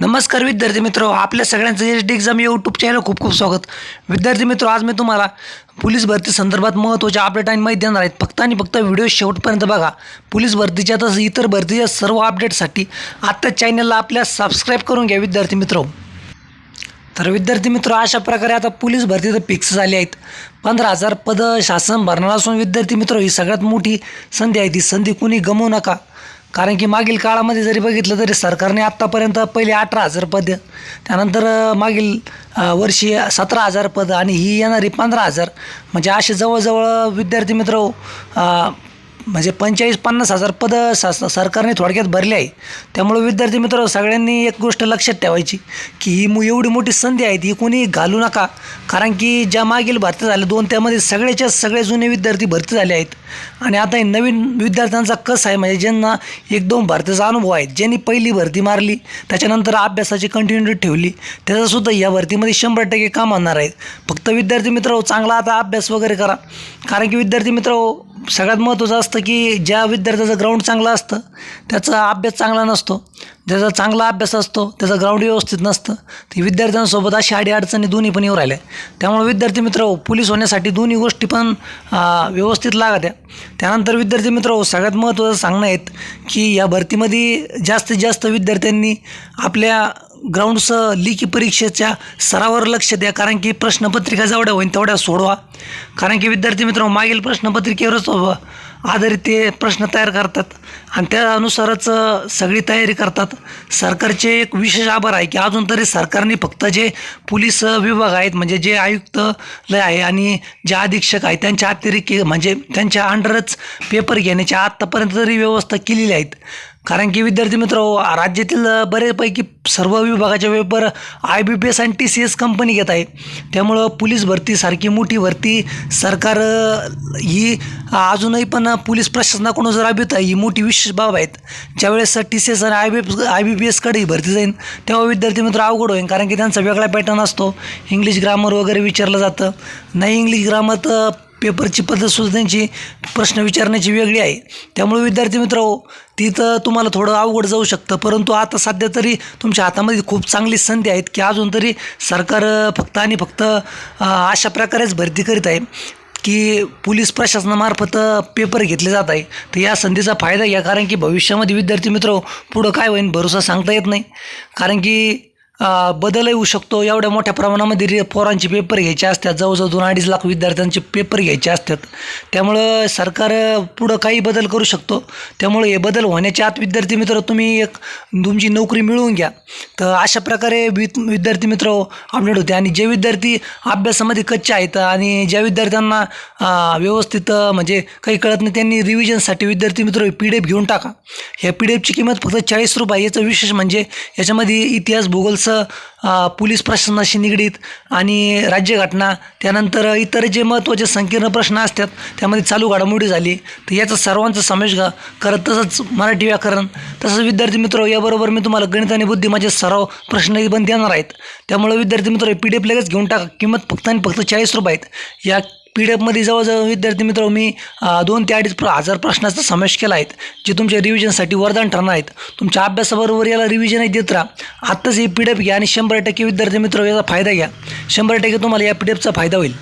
नमस्कार विद्यार्थी मित्र आपल्या सगळ्यांचं H D exam YouTube channel खूप खूप स्वागत. विद्यार्थी मित्र आज मी तुम्हाला पोलीस भरती संदर्भात महत्त्वाच्या अपडेट आणि माहिती देणार आहेत फक्त आणि फक्त व्हिडिओ शेवटपर्यंत बघा. पोलीस भरतीच्या तसं इतर भरतीच्या सर्व अपडेटसाठी आत्ताच चॅनलला आपल्या सबस्क्राईब करून घ्या विद्यार्थी मित्र. तर विद्यार्थी मित्र अशा प्रकारे आता पोलीस भरती तर फिक्स झाली आहेत. पंधरा हजार पदं शासन भरणार असून विद्यार्थी मित्र ही सगळ्यात मोठी संधी आहे. ती संधी कुणी गमवू नका. कारण की मागील काळामध्ये जरी बघितलं तरी सरकारने आत्तापर्यंत पहिले अठरा हजार पदं त्यानंतर मागील वर्षी सतरा हजार पदं आणि ही येणारी पंधरा हजार. म्हणजे असे जवळजवळ विद्यार्थी मित्र म्हणजे पंचेचाळीस पन्नास हजार पदं स सरकारने थोडक्यात भरले आहे. त्यामुळे विद्यार्थी मित्र सगळ्यांनी एक गोष्ट लक्षात ठेवायची की ही मु एवढी मोठी संधी आहे ही कोणी घालू नका. कारण की ज्या मागील भरती झाल्या दोन त्यामध्ये सगळ्याच्या सगळे जुने विद्यार्थी भरती झाले आहेत. आणि आता हे नवीन विद्यार्थ्यांचा कस आहे म्हणजे ज्यांना एक दोन भरतीचा अनुभव आहे ज्यांनी पहिली भरती मारली त्याच्यानंतर अभ्यासाची कंटिन्युटी ठेवली त्याचासुद्धा या भरतीमध्ये शंभर टक्के काम होणार आहेत फक्त विद्यार्थी मित्र चांगला आता अभ्यास वगैरे करा. कारण की विद्यार्थी मित्र सगळ्यात महत्त्वाचं असतं की ज्या विद्यार्थ्याचं ग्राउंड चांगलं असतं त्याचा अभ्यास चांगला नसतो. ज्याचा चांगला अभ्यास असतो त्याचं ग्राउंड व्यवस्थित नसतं. ती विद्यार्थ्यांसोबत अशी अडी अडचणी दोन्ही पण येऊ राहिल्या. त्यामुळे विद्यार्थी मित्र पोलीस होण्यासाठी दोन्ही गोष्टी पण व्यवस्थित लागत आहे त्यानंतर विद्यार्थी मित्र सगळ्यात महत्त्वाचं सांगणं आहेत की या भरतीमध्ये जास्तीत जास्त विद्यार्थ्यांनी आपल्या ग्राउंडसह लिखी परीक्षेच्या सरावर लक्ष द्या कारण की प्रश्नपत्रिका जेवढ्या होईल तेवढ्या सोडवा. कारण की विद्यार्थी मित्र मागील प्रश्नपत्रिकेवरच आधारित ते प्रश्न तयार करतात. आणि त्यानुसारच सगळी तयारी करतात. सरकारचे एक विशेष आभार आहे की अजून तरी सरकारने फक्त जे पोलीस विभाग आहेत म्हणजे जे आयुक्तलय आहे आणि जे अधीक्षक आहेत त्यांच्या अतिरिक्त म्हणजे त्यांच्या अंडरच पेपर घेण्याच्या आत्तापर्यंत तरी व्यवस्था केलेली आहेत. कारण की विद्यार्थी मित्र राज्यातील बरेपैकी सर्व विभागाचे paper I B P S आणि टी सी एस कंपनी घेत आहे त्यामुळं पोलीस भरतीसारखी मोठी भरती सरकार ही अजूनही पण पोलीस प्रशासनाकडून जर राबवित आहे ही मोठी विशेष बाब आहेत. ज्यावेळेस टी सी एस आणि I B I B P एसकडेही भरती जाईल तेव्हा विद्यार्थी मित्र अवघड होईल कारण की त्यांचा वेगळा पॅटर्न असतो. इंग्लिश ग्रामर वगैरे विचारलं जातं. नाही इंग्लिश ग्रामर तर पेपरची पद्धतसुद्धा त्यांची प्रश्न विचारण्याची वेगळी आहे. त्यामुळे विद्यार्थी मित्र तिथं तुम्हाला थोडं अवघड जाऊ शकतं. परंतु आता सध्या तरी तुमच्या हातामध्ये खूप चांगली संधी आहेत की अजून तरी सरकार फक्त आणि फक्त अशा प्रकारेच भरती करीत आहे की पोलीस प्रशासनामार्फत पेपर घेतले जात आहे. तर या संधीचा फायदा घ्या. कारण की भविष्यामध्ये विद्यार्थी मित्र पुढं काय होईल भरोसा सांगता येत नाही. कारण की बदल बदलही शकतो. एवढ्या मोठ्या प्रमाणामध्ये रि पोरांचे पेपर घ्यायचे असतात. जवळजवळ दोन अडीच लाख विद्यार्थ्यांचे पेपर घ्यायचे असतात. त्यामुळं सरकार पुढं काही बदल करू शकतो. त्यामुळे हे बदल होण्याच्या आत विद्यार्थी मित्र तुम्ही एक तुमची नोकरी मिळवून घ्या. तर अशा प्रकारे विद्यार्थी मित्र अपडेट होते. आणि जे विद्यार्थी अभ्यासामध्ये कच्चे आहेत आणि ज्या विद्यार्थ्यांना व्यवस्थित म्हणजे काही कळत नाही त्यांनी रिव्हिजनसाठी विद्यार्थी मित्र पी डी एफ घेऊन टाका. ह्या पी डी एफची किंमत फक्त चाळीस रुपये याचं विशेष म्हणजे याच्यामध्ये इतिहास भूगोल जसं पोलीस प्रशासनाशी निगडीत आणि राज्यघटना त्यानंतर इतर जे महत्त्वाचे संकीर्ण प्रश्न असतात त्यामध्ये चालू घडामोडी झाली. तर याचा सर्वांचा समावेश घा करत तसंच मराठी व्याकरण तसंच विद्यार्थी मित्र याबरोबर मी तुम्हाला गणित आणि बुद्धिमाचे सराव प्रश्नही पण देणार आहेत. त्यामुळे विद्यार्थी मित्र पी डी एफ लगेच घेऊन टाका. किंमत फक्त आणि फक्त चाळीस रुपये आहेत. या पी डी एफमध्ये जवळजवळ विद्यार्थी मित्र मी दोन ते अडीच प्र हजार प्रश्नाचा समावेश केला आहेत जे तुमच्या रिव्हिजनसाठी वरदान ठरणार आहेत. तुमच्या अभ्यासाबरोबर याला रिव्हिजनही देत राहा. आत्ताच ही पी डी एफ घ्या आणि शंभर टक्के विद्यार्थी मित्र याचा फायदा घ्या. शंभर टक्के तुम्हाला या पी डी एफचा फायदा होईल.